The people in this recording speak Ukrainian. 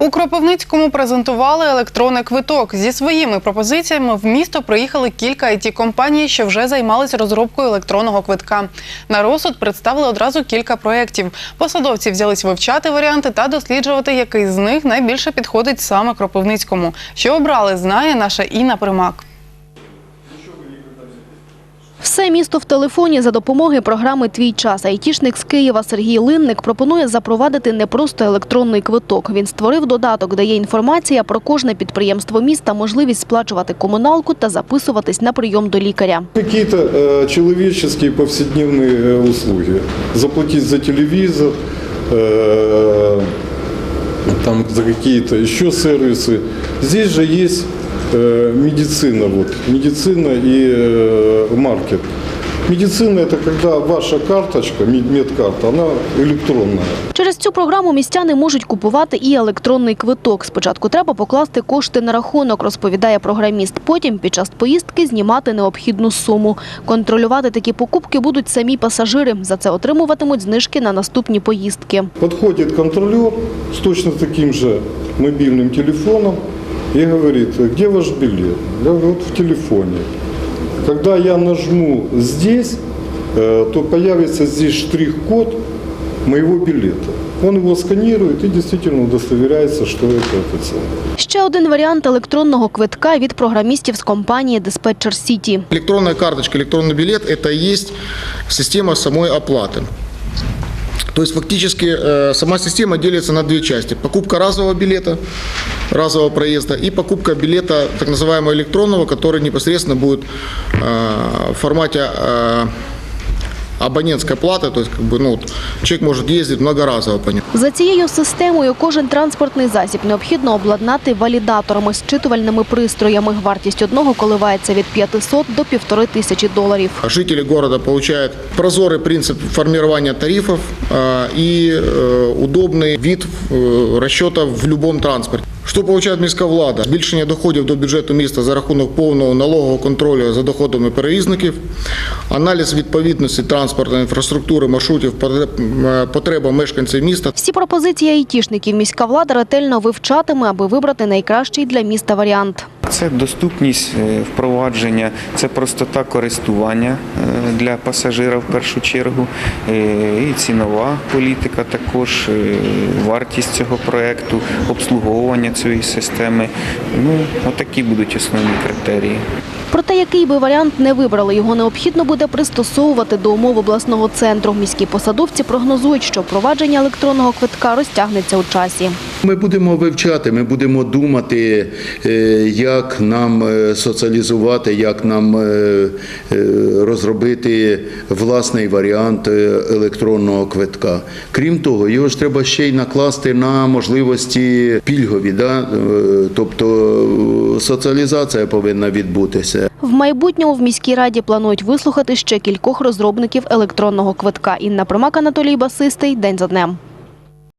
У Кропивницькому презентували електронний квиток. Зі своїми пропозиціями в місто приїхали кілька it компаній, що вже займалися розробкою електронного квитка. На розсуд представили одразу кілька проєктів. Посадовці взялись вивчати варіанти та досліджувати, який з них найбільше підходить саме Кропивницькому. Що обрали, знає наша Інна Примак. Все місто в телефоні за допомогою програми «Твій час». Айтішник з Києва Сергій Линник пропонує запровадити не просто електронний квиток. Він створив додаток, де є інформація про кожне підприємство міста, можливість сплачувати комуналку та записуватись на прийом до лікаря. Какие-то э, человеческие повседневные э, услуги. Заплатить за телевизор, э, там за какие-то еще сервисы. Здесь же есть э, медицина, вот, медицина и э, маркет. Медицина – это когда ваша карточка, мед- медкарта, она электронная. Через цю програму містяни можуть купувати і електронний квиток. Спочатку треба покласти кошти на рахунок, розповідає програміст. Потім під час поїздки знімати необхідну суму. Контролювати такі покупки будуть самі пасажири. За це отримуватимуть знижки на наступні поїздки. Подходит контролер с точно таким же мобильным телефоном и говорит, где ваш билет? Я говорю, вот в телефоне. Когда я нажму здесь, э, то появится здесь штрих-код моего билета. Он его сканирует и действительно удостоверяется, что это это самое. Ще один варіант електронного квитка від програмістів з компанії Диспетчер Сіті. Электронная карточка, электронный билет – это и есть система самой оплаты. То есть фактически э, сама система делится на две части. Покупка разового билета, разового проезда и покупка билета так называемого электронного, который непосредственно будет э, в формате э, абонентской платы. То есть как бы, ну, вот, человек может ездить многоразово по нему. За цією системою кожен транспортний засіб необхідно обладнати валідаторами, зчитувальними пристроями. Вартість одного коливається від 500 до півтори тисячі доларів. Жители города получают прозорый принцип формирования тарифов э, и э, удобный вид э, расчета в любом транспорте. Що получає міська влада? Збільшення доходів до бюджету міста за рахунок повного налогового контролю за доходами перевізників, аналіз відповідності транспортної інфраструктури маршрутів е, потребам мешканців міста. Всі пропозиції айтішників міська влада ретельно вивчатиме, аби вибрати найкращий для міста варіант. Це доступність е, впровадження, це простота користування е, для пасажира в першу чергу, е, і цінова політика також, вартість цього проекту, обслуговування цієї системи. Ну, отакі будуть основні критерії. Проте, який би варіант не вибрали, його необхідно буде пристосовувати до умов обласного центру. Міські посадовці прогнозують, що впровадження електронного квитка розтягнеться у часі. Ми будемо вивчати, ми будемо думати, е, як нам е, соціалізувати, як нам е, розробити власний варіант електронного квитка. Крім того, його ж треба ще й накласти на можливості пільгові, да? Тобто соціалізація повинна відбутися. В майбутньому в міській раді планують вислухати ще кількох розробників електронного квитка. Інна Примак, Анатолій Басистий. День за днем.